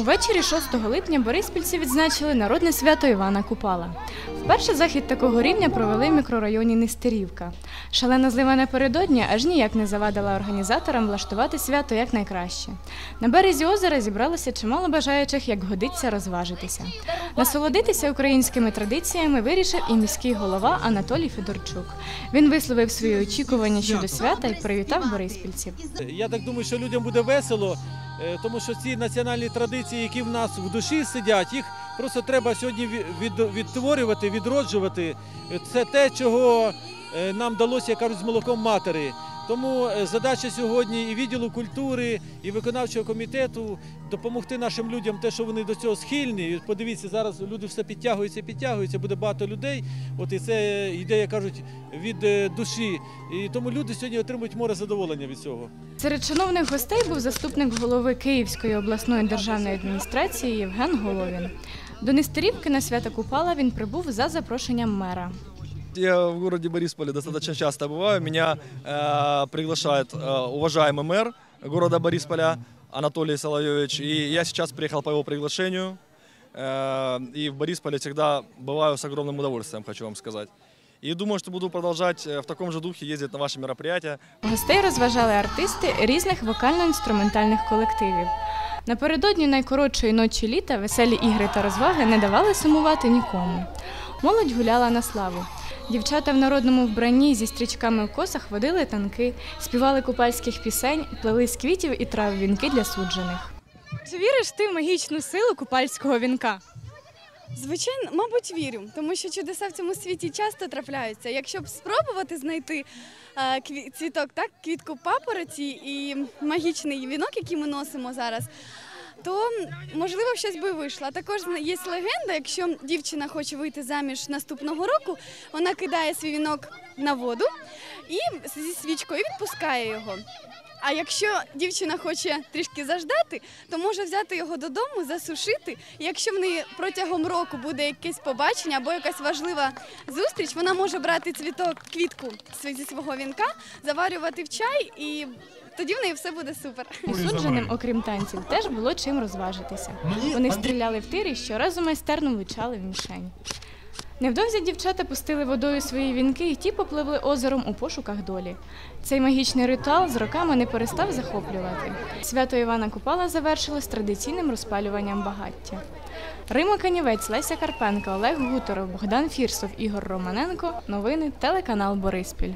Увечері 6 липня бориспільці відзначили народне свято Івана Купала. Вперше захід такого рівня провели в мікрорайоні Нестерівка. Шалена злива напередодні аж ніяк не завадила організаторам влаштувати свято якнайкраще. На березі озера зібралося чимало бажаючих, як годиться, розважитися. Насолодитися українськими традиціями вирішив і міський голова Анатолій Федорчук. Він висловив свої очікування щодо свята і привітав бориспільців. Я так думаю, що людям буде весело, тому що ці національні традиції, які в нас в душі сидять, їх просто треба сьогодні ві- від- відтворювати, відроджувати. Е, Це те, чого е, нам вдалося, кажуть, з молоком матері. Тому е, задача сьогодні і відділу культури, і виконавчого комітету допомогти нашим людям, те, що вони до цього схильні. Подивіться, зараз люди все підтягуються, підтягуються, буде багато людей. От і це йде, як кажуть, від е, душі. І тому люди сьогодні отримують море задоволення від цього. Серед шановних гостей був заступник голови Київської обласної державної адміністрації Євген Головін. До Нестерівки на свято Купала він прибув за запрошенням мера. Я в городе Борисполе достаточно часто бываю. Меня э, приглашает э, уважаемый мэр города Борисполя Анатолий Соловьевич. И я сейчас приехал по его приглашению. Э, и в Борисполе всегда бываю с огромным удовольствием, хочу вам сказать. И думаю, что буду продолжать э, в таком же духе ездить на ваши мероприятия. Гостей розважали артисти різних вокально-інструментальних колективів. Напередодні найкоротшої ночі літа веселі ігри та розваги не давали сумувати нікому. Молодь гуляла на славу. Дівчата в народному вбранні зі стрічками в косах водили танки, співали купальських пісень, плели з квітів і трав вінки для суджених. Чи віриш ти в магічну силу купальського вінка? Звичайно, мабуть, вірю, тому що чудеса в цьому світі часто трапляються. Якщо б спробувати знайти е, цвіток, так, квітку папороті і магічний вінок, який ми носимо зараз, то можливо щось би вийшло. А також є легенда, якщо дівчина хоче вийти заміж наступного року, вона кидає свій вінок на воду і зі свічкою відпускає його. А якщо дівчина хоче трішки заждати, то може взяти його додому, засушити. Якщо в неї протягом року буде якесь побачення або якась важлива зустріч, вона може брати цвіток, квітку зі свого вінка, заварювати в чай, і тоді в неї все буде супер. Судженим, окрім танців, теж було чим розважитися. Вони стріляли в тирі, щоразу майстерно влучали в мішень. Невдовзі дівчата пустили водою свої вінки і ті попливли озером у пошуках долі. Цей магічний ритуал з роками не перестав захоплювати. Свято Івана Купала завершилось традиційним розпалюванням багаття. Рима Канівець, Леся Карпенка, Олег Гуторов, Богдан Фірсов, Ігор Романенко. Новини телеканал Бориспіль.